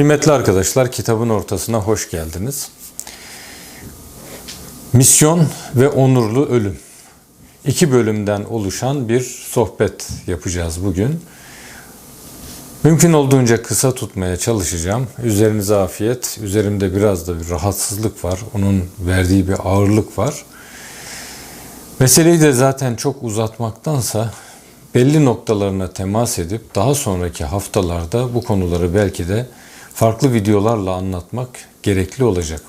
Kıymetli arkadaşlar kitabın ortasına hoş geldiniz. Misyon ve onurlu ölüm. İki bölümden oluşan bir sohbet yapacağız bugün. Mümkün olduğunca kısa tutmaya çalışacağım. Üzerinize afiyet. Üzerimde biraz da bir rahatsızlık var. Onun verdiği bir ağırlık var. Meseleyi de zaten çok uzatmaktansa belli noktalarına temas edip daha sonraki haftalarda bu konuları belki de farklı videolarla anlatmak gerekli olacak.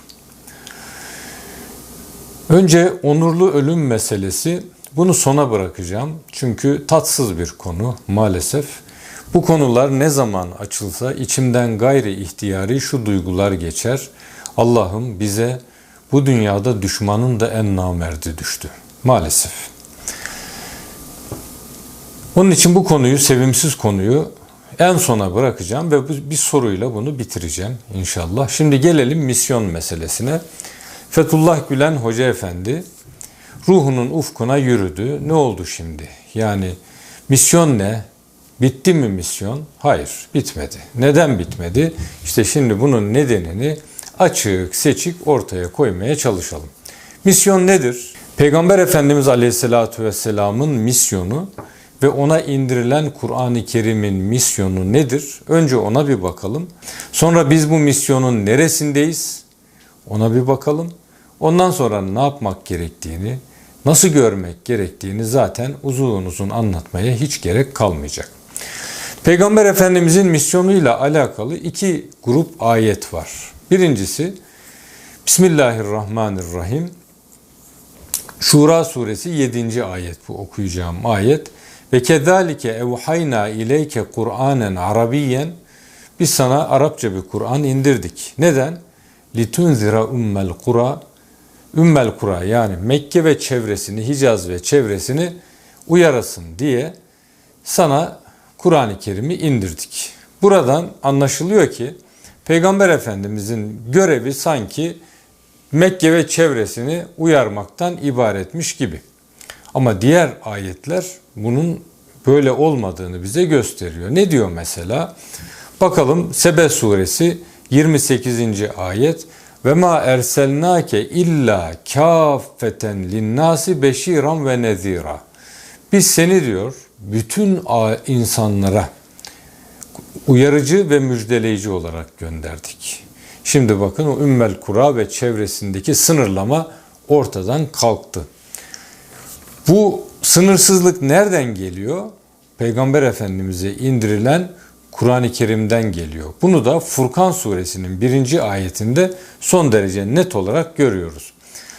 Önce onurlu ölüm meselesi bunu sona bırakacağım. Çünkü tatsız bir konu maalesef. Bu konular ne zaman açılsa içimden gayri ihtiyari şu duygular geçer. Allah'ım bize bu dünyada düşmanın da en namerdi düştü. Maalesef. Onun için bu konuyu, sevimsiz konuyu en sona bırakacağım ve bir soruyla bunu bitireceğim inşallah. Şimdi gelelim misyon meselesine. Fethullah Gülen Hoca Efendi ruhunun ufkuna yürüdü. Ne oldu şimdi? Yani misyon ne? Bitti mi misyon? Hayır, bitmedi. Neden bitmedi? İşte şimdi bunun nedenini açık seçik ortaya koymaya çalışalım. Misyon nedir? Peygamber Efendimiz Aleyhisselatü Vesselam'ın misyonu ve ona indirilen Kur'an-ı Kerim'in misyonu nedir? Önce ona bir bakalım. Sonra biz bu misyonun neresindeyiz? Ona bir bakalım. Ondan sonra ne yapmak gerektiğini, nasıl görmek gerektiğini zaten uzun uzun anlatmaya hiç gerek kalmayacak. Peygamber Efendimizin misyonuyla alakalı iki grup ayet var. Birincisi Bismillahirrahmanirrahim. Şura suresi 7. ayet bu okuyacağım ayet. Ve kezalike evhayna ileyke Kur'anen Arabiyen biz sana Arapça bir Kur'an indirdik. Neden? Litunzira ummel kura Ümmel Kura yani Mekke ve çevresini, Hicaz ve çevresini uyarasın diye sana Kur'an-ı Kerim'i indirdik. Buradan anlaşılıyor ki Peygamber Efendimizin görevi sanki Mekke ve çevresini uyarmaktan ibaretmiş gibi. Ama diğer ayetler bunun böyle olmadığını bize gösteriyor. Ne diyor mesela? Bakalım Sebe suresi 28. ayet ve ma erselnake illa kâffeten linnâsi beşiran ve nezira. Biz seni diyor bütün insanlara uyarıcı ve müjdeleyici olarak gönderdik. Şimdi bakın o Ümmel Kura ve çevresindeki sınırlama ortadan kalktı. Bu sınırsızlık nereden geliyor? Peygamber Efendimiz'e indirilen Kur'an-ı Kerim'den geliyor. Bunu da Furkan suresinin birinci ayetinde son derece net olarak görüyoruz.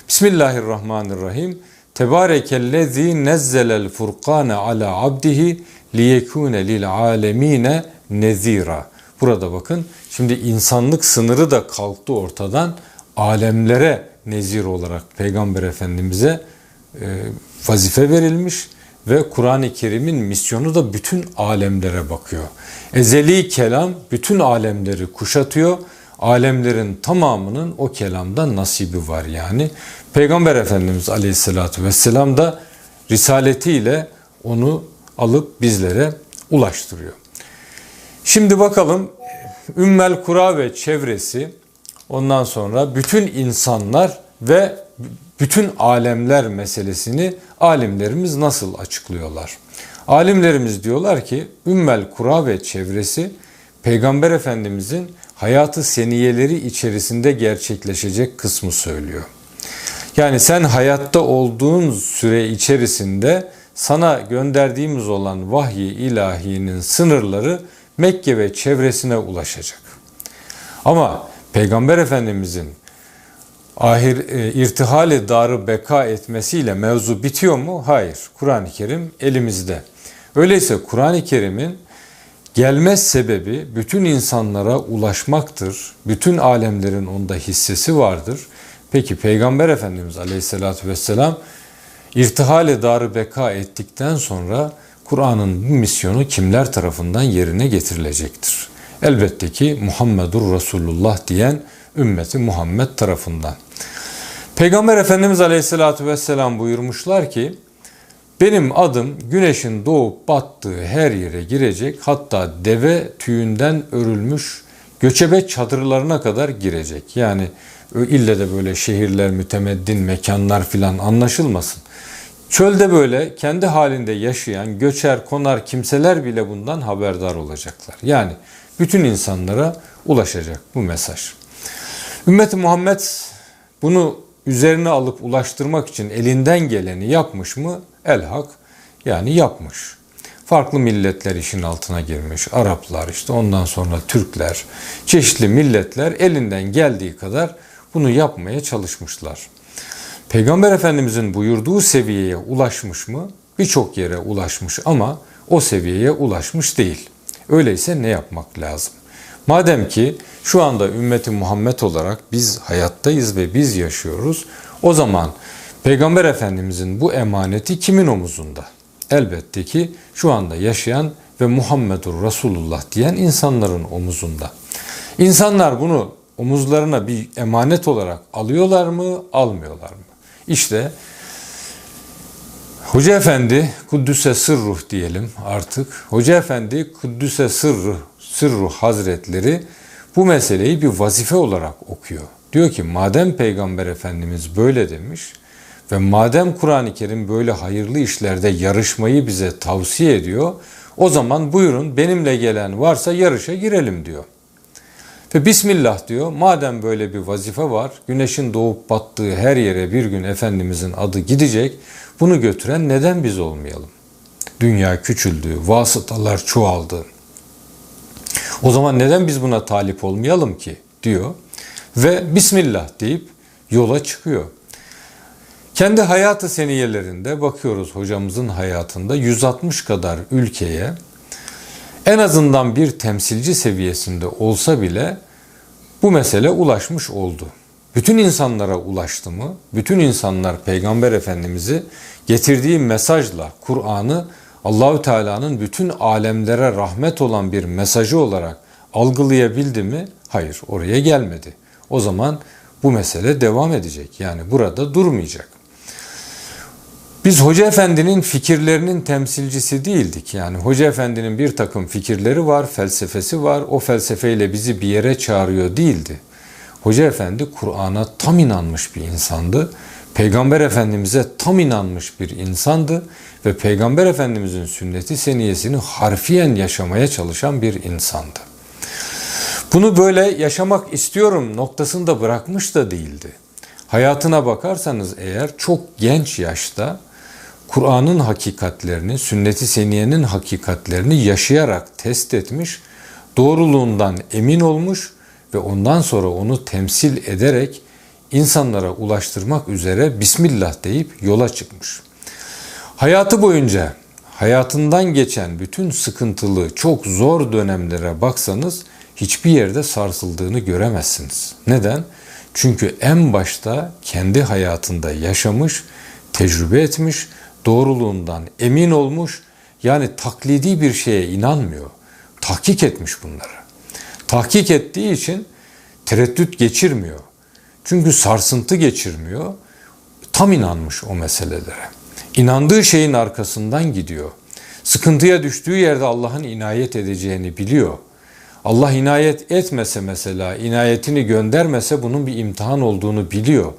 Bismillahirrahmanirrahim. Tebarekellezi nezzelel furkane ala abdihi liyekune lil alemine nezira. Burada bakın şimdi insanlık sınırı da kalktı ortadan alemlere nezir olarak Peygamber Efendimiz'e vazife verilmiş ve Kur'an-ı Kerim'in misyonu da bütün alemlere bakıyor. Ezeli kelam bütün alemleri kuşatıyor. Alemlerin tamamının o kelamda nasibi var yani. Peygamber Efendimiz Aleyhisselatü Vesselam da risaletiyle onu alıp bizlere ulaştırıyor. Şimdi bakalım Ümmel Kura ve çevresi ondan sonra bütün insanlar ve bütün alemler meselesini alimlerimiz nasıl açıklıyorlar? Alimlerimiz diyorlar ki Ümmel Kura ve çevresi Peygamber Efendimizin hayatı seniyeleri içerisinde gerçekleşecek kısmı söylüyor. Yani sen hayatta olduğun süre içerisinde sana gönderdiğimiz olan vahyi ilahinin sınırları Mekke ve çevresine ulaşacak. Ama Peygamber Efendimizin ahir e, irtihali darı beka etmesiyle mevzu bitiyor mu? Hayır. Kur'an-ı Kerim elimizde. Öyleyse Kur'an-ı Kerim'in gelmez sebebi bütün insanlara ulaşmaktır. Bütün alemlerin onda hissesi vardır. Peki Peygamber Efendimiz Aleyhisselatü Vesselam irtihale darı beka ettikten sonra Kur'an'ın bu misyonu kimler tarafından yerine getirilecektir? Elbette ki Muhammedur Resulullah diyen ümmeti Muhammed tarafından. Peygamber Efendimiz Aleyhisselatü Vesselam buyurmuşlar ki benim adım güneşin doğup battığı her yere girecek hatta deve tüyünden örülmüş göçebe çadırlarına kadar girecek. Yani ille de böyle şehirler, mütemeddin mekanlar filan anlaşılmasın. Çölde böyle kendi halinde yaşayan göçer, konar kimseler bile bundan haberdar olacaklar. Yani bütün insanlara ulaşacak bu mesaj. Ümmet Muhammed bunu üzerine alıp ulaştırmak için elinden geleni yapmış mı? Elhak yani yapmış. Farklı milletler işin altına girmiş. Araplar işte ondan sonra Türkler, çeşitli milletler elinden geldiği kadar bunu yapmaya çalışmışlar. Peygamber Efendimizin buyurduğu seviyeye ulaşmış mı? Birçok yere ulaşmış ama o seviyeye ulaşmış değil. Öyleyse ne yapmak lazım? Madem ki şu anda ümmeti Muhammed olarak biz hayattayız ve biz yaşıyoruz, o zaman Peygamber Efendimizin bu emaneti kimin omuzunda? Elbette ki şu anda yaşayan ve Muhammedur Resulullah diyen insanların omuzunda. İnsanlar bunu omuzlarına bir emanet olarak alıyorlar mı, almıyorlar mı? İşte Hoca Efendi Kuddüs'e sırruh diyelim artık. Hoca Efendi Kuddüs'e sırruh, sırruh hazretleri bu meseleyi bir vazife olarak okuyor. Diyor ki madem Peygamber Efendimiz böyle demiş ve madem Kur'an-ı Kerim böyle hayırlı işlerde yarışmayı bize tavsiye ediyor, o zaman buyurun benimle gelen varsa yarışa girelim diyor. Ve Bismillah diyor. Madem böyle bir vazife var, güneşin doğup battığı her yere bir gün Efendimizin adı gidecek. Bunu götüren neden biz olmayalım? Dünya küçüldü, vasıtalar çoğaldı. O zaman neden biz buna talip olmayalım ki? diyor. Ve Bismillah deyip yola çıkıyor. Kendi hayatı seniyelerinde bakıyoruz hocamızın hayatında 160 kadar ülkeye en azından bir temsilci seviyesinde olsa bile bu mesele ulaşmış oldu. Bütün insanlara ulaştı mı? Bütün insanlar Peygamber Efendimiz'i getirdiği mesajla Kur'an'ı Allahü Teala'nın bütün alemlere rahmet olan bir mesajı olarak algılayabildi mi? Hayır, oraya gelmedi. O zaman bu mesele devam edecek. Yani burada durmayacak. Biz Hoca Efendi'nin fikirlerinin temsilcisi değildik. Yani Hoca Efendi'nin bir takım fikirleri var, felsefesi var. O felsefeyle bizi bir yere çağırıyor değildi. Hoca Efendi Kur'an'a tam inanmış bir insandı. Peygamber Efendimiz'e tam inanmış bir insandı ve Peygamber Efendimiz'in sünneti seniyesini harfiyen yaşamaya çalışan bir insandı. Bunu böyle yaşamak istiyorum noktasında bırakmış da değildi. Hayatına bakarsanız eğer çok genç yaşta Kur'an'ın hakikatlerini, sünnet-i seniyenin hakikatlerini yaşayarak test etmiş, doğruluğundan emin olmuş ve ondan sonra onu temsil ederek insanlara ulaştırmak üzere Bismillah deyip yola çıkmış. Hayatı boyunca hayatından geçen bütün sıkıntılı, çok zor dönemlere baksanız hiçbir yerde sarsıldığını göremezsiniz. Neden? Çünkü en başta kendi hayatında yaşamış, tecrübe etmiş doğruluğundan emin olmuş yani taklidi bir şeye inanmıyor. Tahkik etmiş bunları. Tahkik ettiği için tereddüt geçirmiyor. Çünkü sarsıntı geçirmiyor. Tam inanmış o meselelere. İnandığı şeyin arkasından gidiyor. Sıkıntıya düştüğü yerde Allah'ın inayet edeceğini biliyor. Allah inayet etmese mesela, inayetini göndermese bunun bir imtihan olduğunu biliyor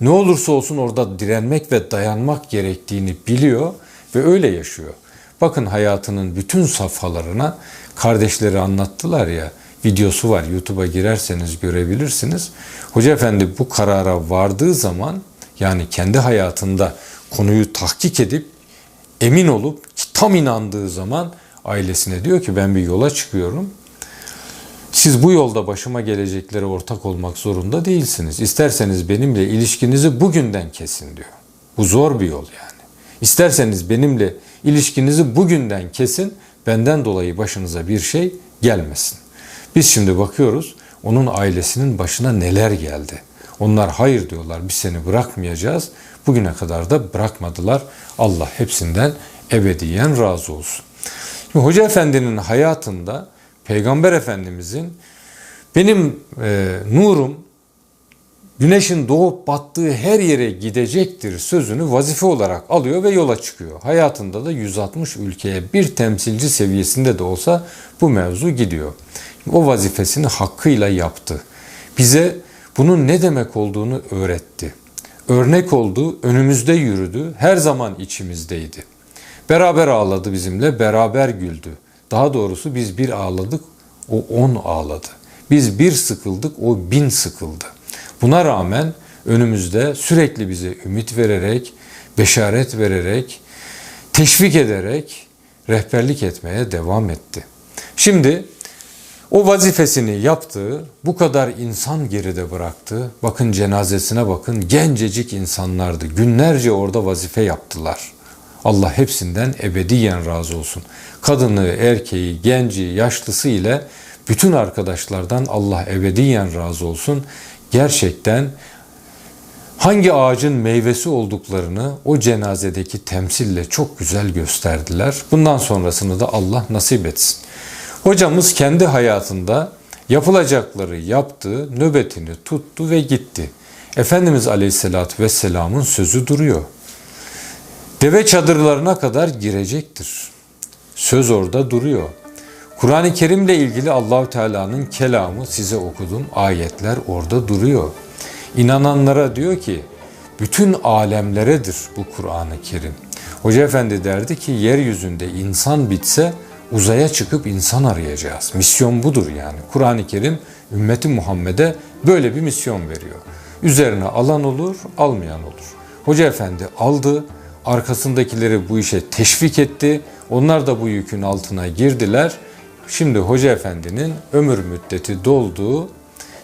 ne olursa olsun orada direnmek ve dayanmak gerektiğini biliyor ve öyle yaşıyor. Bakın hayatının bütün safhalarına kardeşleri anlattılar ya videosu var YouTube'a girerseniz görebilirsiniz. Hoca Efendi bu karara vardığı zaman yani kendi hayatında konuyu tahkik edip emin olup tam inandığı zaman ailesine diyor ki ben bir yola çıkıyorum. Siz bu yolda başıma geleceklere ortak olmak zorunda değilsiniz. İsterseniz benimle ilişkinizi bugünden kesin diyor. Bu zor bir yol yani. İsterseniz benimle ilişkinizi bugünden kesin, benden dolayı başınıza bir şey gelmesin. Biz şimdi bakıyoruz onun ailesinin başına neler geldi. Onlar hayır diyorlar biz seni bırakmayacağız. Bugüne kadar da bırakmadılar. Allah hepsinden ebediyen razı olsun. Şimdi Hoca Efendi'nin hayatında Peygamber Efendimizin benim e, nurum güneşin doğup battığı her yere gidecektir sözünü vazife olarak alıyor ve yola çıkıyor. Hayatında da 160 ülkeye bir temsilci seviyesinde de olsa bu mevzu gidiyor. O vazifesini hakkıyla yaptı. Bize bunun ne demek olduğunu öğretti. Örnek oldu, önümüzde yürüdü, her zaman içimizdeydi. Beraber ağladı bizimle, beraber güldü. Daha doğrusu biz bir ağladık, o on ağladı. Biz bir sıkıldık, o bin sıkıldı. Buna rağmen önümüzde sürekli bize ümit vererek, beşaret vererek, teşvik ederek rehberlik etmeye devam etti. Şimdi o vazifesini yaptı, bu kadar insan geride bıraktı. Bakın cenazesine bakın, gencecik insanlardı. Günlerce orada vazife yaptılar. Allah hepsinden ebediyen razı olsun. Kadını, erkeği, genci, yaşlısı ile bütün arkadaşlardan Allah ebediyen razı olsun. Gerçekten hangi ağacın meyvesi olduklarını o cenazedeki temsille çok güzel gösterdiler. Bundan sonrasını da Allah nasip etsin. Hocamız kendi hayatında yapılacakları yaptı, nöbetini tuttu ve gitti. Efendimiz Aleyhisselatü Vesselam'ın sözü duruyor. Deve çadırlarına kadar girecektir. Söz orada duruyor. Kur'an-ı Kerim'le ilgili Allahü Teala'nın kelamı size okudum. Ayetler orada duruyor. İnananlara diyor ki bütün alemleredir bu Kur'an-ı Kerim. Hoca Efendi derdi ki yeryüzünde insan bitse uzaya çıkıp insan arayacağız. Misyon budur yani. Kur'an-ı Kerim ümmeti Muhammed'e böyle bir misyon veriyor. Üzerine alan olur, almayan olur. Hoca Efendi aldı, arkasındakileri bu işe teşvik etti. Onlar da bu yükün altına girdiler. Şimdi Hoca Efendi'nin ömür müddeti dolduğu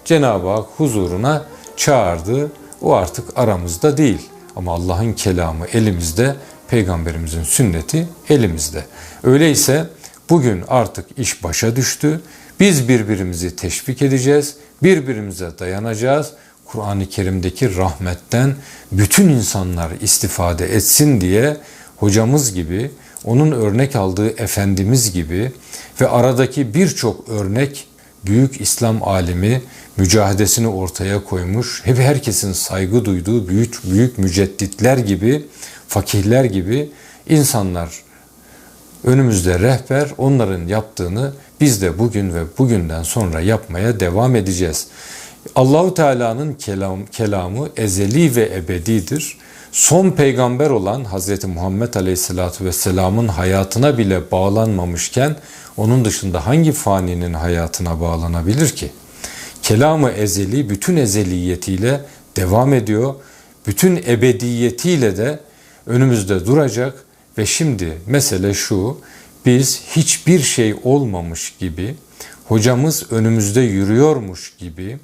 Cenab-ı Hak huzuruna çağırdı. O artık aramızda değil. Ama Allah'ın kelamı elimizde, peygamberimizin sünneti elimizde. Öyleyse bugün artık iş başa düştü. Biz birbirimizi teşvik edeceğiz, birbirimize dayanacağız. Kur'an-ı Kerim'deki rahmetten bütün insanlar istifade etsin diye hocamız gibi, onun örnek aldığı Efendimiz gibi ve aradaki birçok örnek büyük İslam alimi mücahedesini ortaya koymuş, hep herkesin saygı duyduğu büyük büyük mücedditler gibi, fakihler gibi insanlar önümüzde rehber, onların yaptığını biz de bugün ve bugünden sonra yapmaya devam edeceğiz. Allahu Teala'nın kelam, kelamı ezeli ve ebedidir. Son peygamber olan Hz. Muhammed Aleyhisselatü Vesselam'ın hayatına bile bağlanmamışken onun dışında hangi faninin hayatına bağlanabilir ki? Kelamı ezeli bütün ezeliyetiyle devam ediyor. Bütün ebediyetiyle de önümüzde duracak ve şimdi mesele şu biz hiçbir şey olmamış gibi hocamız önümüzde yürüyormuş gibi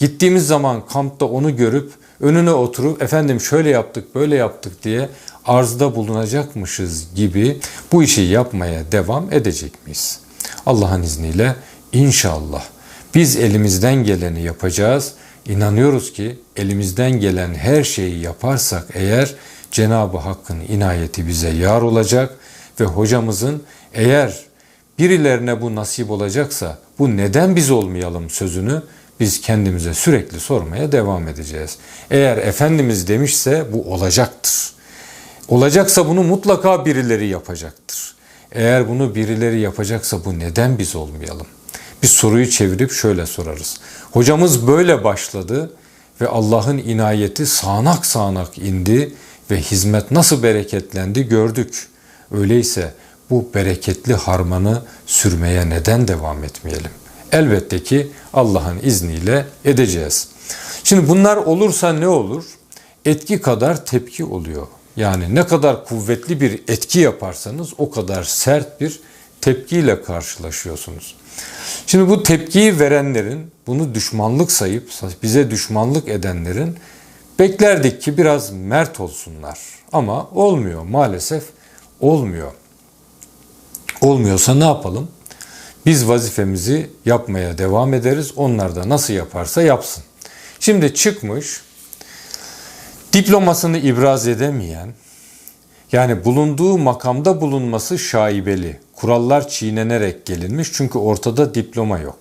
gittiğimiz zaman kampta onu görüp önüne oturup efendim şöyle yaptık böyle yaptık diye arzda bulunacakmışız gibi bu işi yapmaya devam edecek miyiz? Allah'ın izniyle inşallah biz elimizden geleni yapacağız. İnanıyoruz ki elimizden gelen her şeyi yaparsak eğer Cenab-ı Hakk'ın inayeti bize yar olacak ve hocamızın eğer birilerine bu nasip olacaksa bu neden biz olmayalım sözünü biz kendimize sürekli sormaya devam edeceğiz. Eğer Efendimiz demişse bu olacaktır. Olacaksa bunu mutlaka birileri yapacaktır. Eğer bunu birileri yapacaksa bu neden biz olmayalım? Bir soruyu çevirip şöyle sorarız. Hocamız böyle başladı ve Allah'ın inayeti sağanak sağanak indi ve hizmet nasıl bereketlendi gördük. Öyleyse bu bereketli harmanı sürmeye neden devam etmeyelim? Elbette ki Allah'ın izniyle edeceğiz. Şimdi bunlar olursa ne olur? Etki kadar tepki oluyor. Yani ne kadar kuvvetli bir etki yaparsanız o kadar sert bir tepkiyle karşılaşıyorsunuz. Şimdi bu tepkiyi verenlerin, bunu düşmanlık sayıp bize düşmanlık edenlerin beklerdik ki biraz mert olsunlar. Ama olmuyor maalesef olmuyor. Olmuyorsa ne yapalım? Biz vazifemizi yapmaya devam ederiz. Onlar da nasıl yaparsa yapsın. Şimdi çıkmış diplomasını ibraz edemeyen yani bulunduğu makamda bulunması şaibeli. Kurallar çiğnenerek gelinmiş çünkü ortada diploma yok.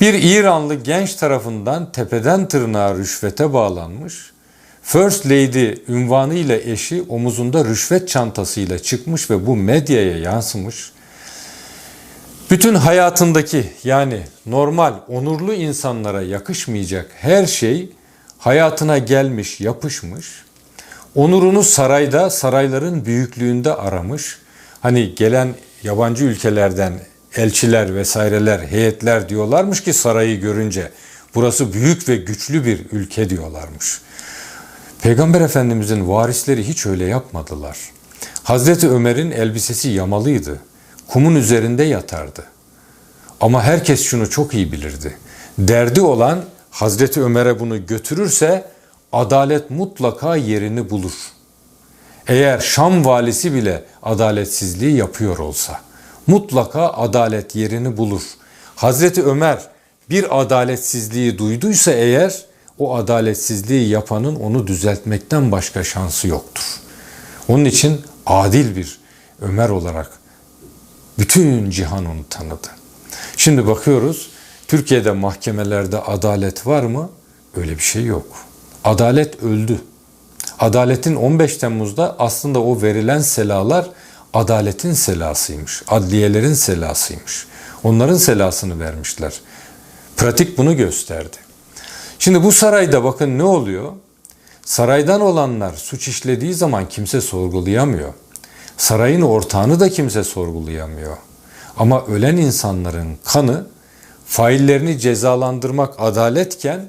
Bir İranlı genç tarafından tepeden tırnağa rüşvete bağlanmış. First Lady ünvanı ile eşi omuzunda rüşvet çantasıyla çıkmış ve bu medyaya yansımış. Bütün hayatındaki yani normal, onurlu insanlara yakışmayacak her şey hayatına gelmiş, yapışmış. Onurunu sarayda, sarayların büyüklüğünde aramış. Hani gelen yabancı ülkelerden elçiler vesaireler, heyetler diyorlarmış ki sarayı görünce burası büyük ve güçlü bir ülke diyorlarmış. Peygamber Efendimizin varisleri hiç öyle yapmadılar. Hazreti Ömer'in elbisesi yamalıydı. Kumun üzerinde yatardı. Ama herkes şunu çok iyi bilirdi. Derdi olan Hazreti Ömer'e bunu götürürse adalet mutlaka yerini bulur. Eğer Şam valisi bile adaletsizliği yapıyor olsa mutlaka adalet yerini bulur. Hazreti Ömer bir adaletsizliği duyduysa eğer o adaletsizliği yapanın onu düzeltmekten başka şansı yoktur. Onun için adil bir Ömer olarak bütün cihan onu tanıdı. Şimdi bakıyoruz Türkiye'de mahkemelerde adalet var mı? Öyle bir şey yok. Adalet öldü. Adaletin 15 Temmuz'da aslında o verilen selalar adaletin selasıymış. Adliyelerin selasıymış. Onların selasını vermişler. Pratik bunu gösterdi. Şimdi bu sarayda bakın ne oluyor? Saraydan olanlar suç işlediği zaman kimse sorgulayamıyor. Sarayın ortağını da kimse sorgulayamıyor. Ama ölen insanların kanı faillerini cezalandırmak adaletken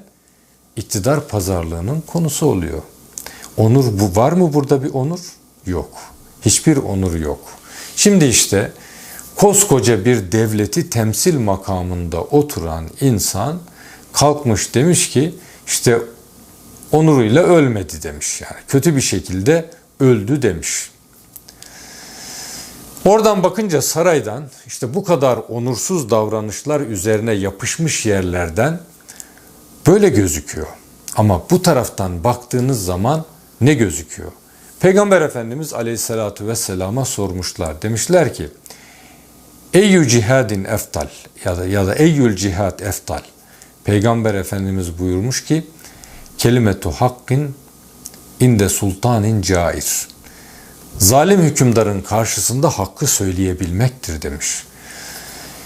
iktidar pazarlığının konusu oluyor. Onur bu var mı burada bir onur? Yok. Hiçbir onur yok. Şimdi işte koskoca bir devleti temsil makamında oturan insan kalkmış demiş ki işte onuruyla ölmedi demiş yani. Kötü bir şekilde öldü demiş. Oradan bakınca saraydan işte bu kadar onursuz davranışlar üzerine yapışmış yerlerden böyle gözüküyor. Ama bu taraftan baktığınız zaman ne gözüküyor? Peygamber Efendimiz Aleyhisselatü Vesselam'a sormuşlar. Demişler ki Eyyü cihadin eftal ya da ya da eyyül cihad eftal. Peygamber Efendimiz buyurmuş ki kelimetu hakkin inde sultanin cair. Zalim hükümdarın karşısında hakkı söyleyebilmektir demiş.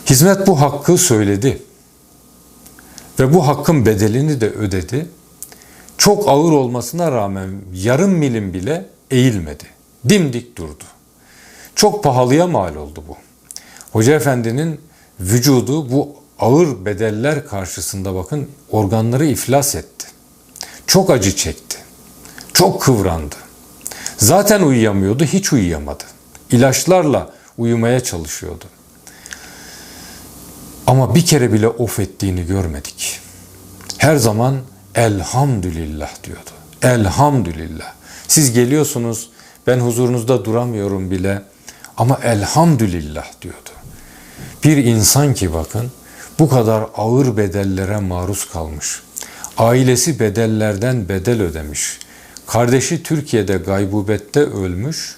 Hizmet bu hakkı söyledi ve bu hakkın bedelini de ödedi. Çok ağır olmasına rağmen yarım milim bile eğilmedi. Dimdik durdu. Çok pahalıya mal oldu bu. Hoca Efendi'nin vücudu bu ağır bedeller karşısında bakın organları iflas etti. Çok acı çekti. Çok kıvrandı. Zaten uyuyamıyordu, hiç uyuyamadı. İlaçlarla uyumaya çalışıyordu. Ama bir kere bile of ettiğini görmedik. Her zaman elhamdülillah diyordu. Elhamdülillah. Siz geliyorsunuz, ben huzurunuzda duramıyorum bile ama elhamdülillah diyordu. Bir insan ki bakın bu kadar ağır bedellere maruz kalmış. Ailesi bedellerden bedel ödemiş. Kardeşi Türkiye'de gaybubette ölmüş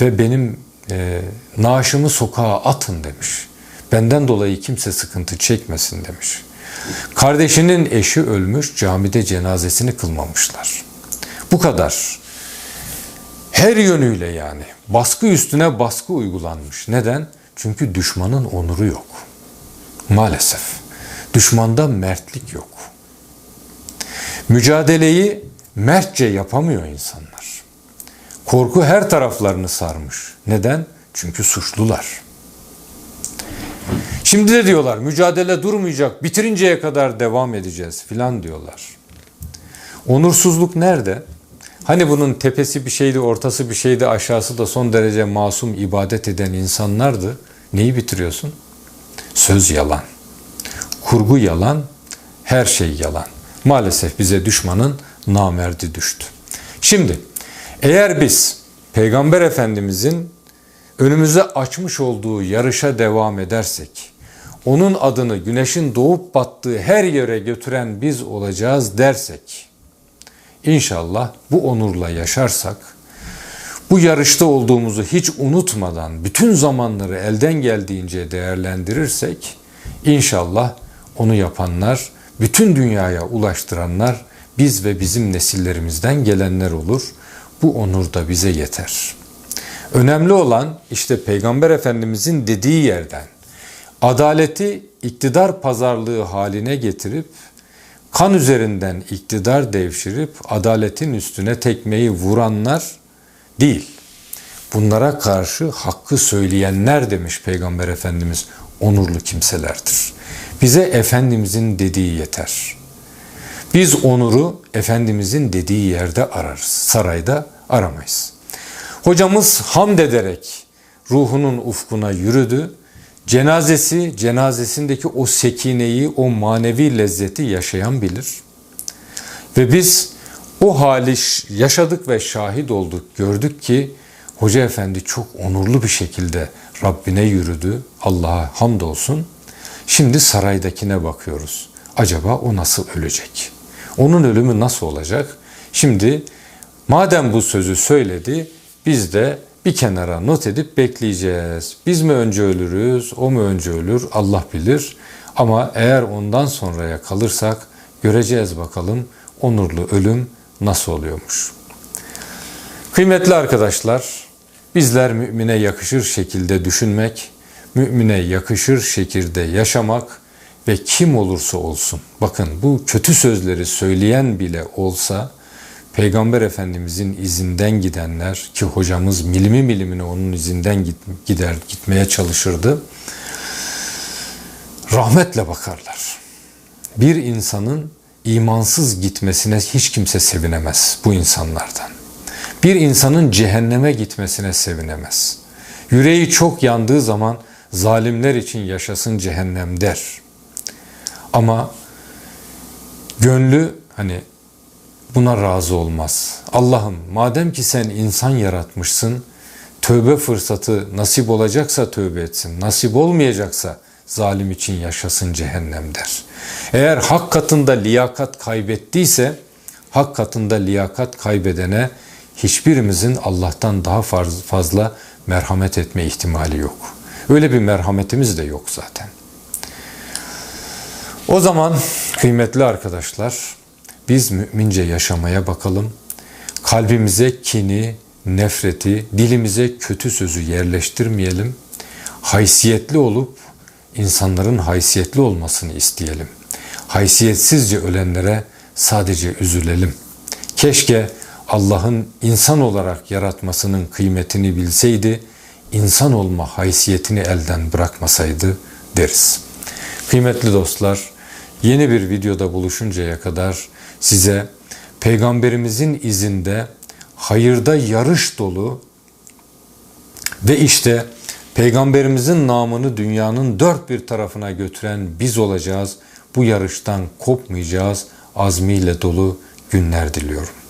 ve benim e, naaşımı sokağa atın demiş. Benden dolayı kimse sıkıntı çekmesin demiş. Kardeşinin eşi ölmüş, camide cenazesini kılmamışlar. Bu kadar. Her yönüyle yani baskı üstüne baskı uygulanmış. Neden? Çünkü düşmanın onuru yok. Maalesef. Düşmanda mertlik yok. Mücadeleyi mertçe yapamıyor insanlar. Korku her taraflarını sarmış. Neden? Çünkü suçlular. Şimdi de diyorlar mücadele durmayacak, bitirinceye kadar devam edeceğiz filan diyorlar. Onursuzluk nerede? Hani bunun tepesi bir şeydi, ortası bir şeydi, aşağısı da son derece masum ibadet eden insanlardı. Neyi bitiriyorsun? Söz yalan. Kurgu yalan, her şey yalan. Maalesef bize düşmanın namerdi düştü. Şimdi eğer biz Peygamber Efendimizin önümüze açmış olduğu yarışa devam edersek, onun adını güneşin doğup battığı her yere götüren biz olacağız dersek, İnşallah bu onurla yaşarsak, bu yarışta olduğumuzu hiç unutmadan bütün zamanları elden geldiğince değerlendirirsek, inşallah onu yapanlar, bütün dünyaya ulaştıranlar biz ve bizim nesillerimizden gelenler olur. Bu onur da bize yeter. Önemli olan işte Peygamber Efendimizin dediği yerden adaleti iktidar pazarlığı haline getirip kan üzerinden iktidar devşirip adaletin üstüne tekmeyi vuranlar değil. Bunlara karşı hakkı söyleyenler demiş Peygamber Efendimiz onurlu kimselerdir. Bize Efendimizin dediği yeter. Biz onuru Efendimizin dediği yerde ararız. Sarayda aramayız. Hocamız hamd ederek ruhunun ufkuna yürüdü. Cenazesi, cenazesindeki o sekineyi, o manevi lezzeti yaşayan bilir. Ve biz o hali yaşadık ve şahit olduk, gördük ki Hoca Efendi çok onurlu bir şekilde Rabbine yürüdü. Allah'a hamdolsun. Şimdi saraydakine bakıyoruz. Acaba o nasıl ölecek? Onun ölümü nasıl olacak? Şimdi madem bu sözü söyledi, biz de bir kenara not edip bekleyeceğiz. Biz mi önce ölürüz, o mu önce ölür Allah bilir. Ama eğer ondan sonraya kalırsak göreceğiz bakalım onurlu ölüm nasıl oluyormuş. Kıymetli arkadaşlar, bizler mümine yakışır şekilde düşünmek, mümine yakışır şekilde yaşamak ve kim olursa olsun, bakın bu kötü sözleri söyleyen bile olsa, Peygamber Efendimizin izinden gidenler ki hocamız milimi milimine onun izinden gider gitmeye çalışırdı. Rahmetle bakarlar. Bir insanın imansız gitmesine hiç kimse sevinemez bu insanlardan. Bir insanın cehenneme gitmesine sevinemez. Yüreği çok yandığı zaman zalimler için yaşasın cehennem der. Ama gönlü hani buna razı olmaz. Allah'ım madem ki sen insan yaratmışsın, tövbe fırsatı nasip olacaksa tövbe etsin, nasip olmayacaksa zalim için yaşasın cehennem der. Eğer hak katında liyakat kaybettiyse, hak katında liyakat kaybedene hiçbirimizin Allah'tan daha fazla merhamet etme ihtimali yok. Öyle bir merhametimiz de yok zaten. O zaman kıymetli arkadaşlar, biz mümince yaşamaya bakalım. Kalbimize kini, nefreti, dilimize kötü sözü yerleştirmeyelim. Haysiyetli olup insanların haysiyetli olmasını isteyelim. Haysiyetsizce ölenlere sadece üzülelim. Keşke Allah'ın insan olarak yaratmasının kıymetini bilseydi, insan olma haysiyetini elden bırakmasaydı deriz. Kıymetli dostlar, yeni bir videoda buluşuncaya kadar size peygamberimizin izinde hayırda yarış dolu ve işte peygamberimizin namını dünyanın dört bir tarafına götüren biz olacağız. Bu yarıştan kopmayacağız. Azmiyle dolu günler diliyorum.